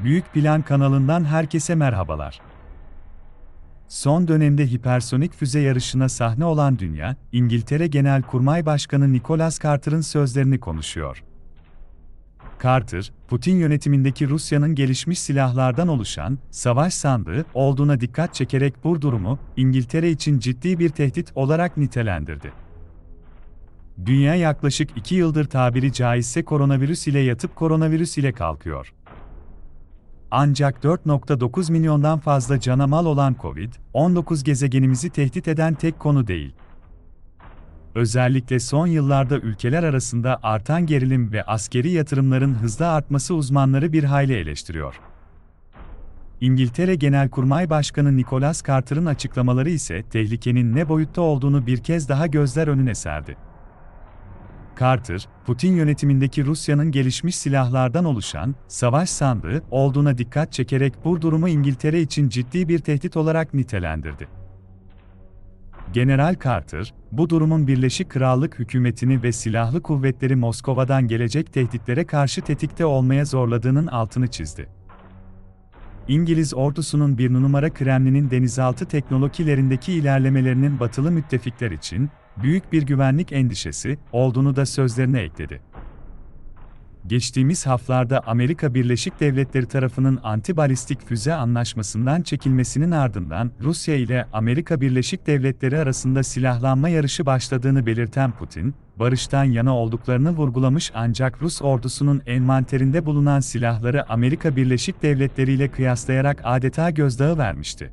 Büyük Plan kanalından herkese merhabalar. Son dönemde hipersonik füze yarışına sahne olan dünya, İngiltere Genelkurmay Başkanı Nicholas Carter'ın sözlerini konuşuyor. Carter, Putin yönetimindeki Rusya'nın gelişmiş silahlardan oluşan savaş sandığı olduğuna dikkat çekerek bu durumu İngiltere için ciddi bir tehdit olarak nitelendirdi. Dünya yaklaşık iki yıldır tabiri caizse koronavirüs ile yatıp koronavirüs ile kalkıyor. Ancak 4.9 milyondan fazla cana mal olan Covid-19 gezegenimizi tehdit eden tek konu değil. Özellikle son yıllarda ülkeler arasında artan gerilim ve askeri yatırımların hızla artması uzmanları bir hayli eleştiriyor. İngiltere Genelkurmay Başkanı Nicholas Carter'ın açıklamaları ise tehlikenin ne boyutta olduğunu bir kez daha gözler önüne serdi. Carter, Putin yönetimindeki Rusya'nın gelişmiş silahlardan oluşan savaş sandığı olduğuna dikkat çekerek bu durumu İngiltere için ciddi bir tehdit olarak nitelendirdi. General Carter, bu durumun Birleşik Krallık hükümetini ve silahlı kuvvetleri Moskova'dan gelecek tehditlere karşı tetikte olmaya zorladığının altını çizdi. İngiliz ordusunun bir numara Kremlin'in denizaltı teknolojilerindeki ilerlemelerinin batılı müttefikler için büyük bir güvenlik endişesi olduğunu da sözlerine ekledi. Geçtiğimiz haftalarda Amerika Birleşik Devletleri tarafının anti-balistik füze anlaşmasından çekilmesinin ardından Rusya ile Amerika Birleşik Devletleri arasında silahlanma yarışı başladığını belirten Putin, barıştan yana olduklarını vurgulamış ancak Rus ordusunun envanterinde bulunan silahları Amerika Birleşik Devletleri ile kıyaslayarak adeta gözdağı vermişti.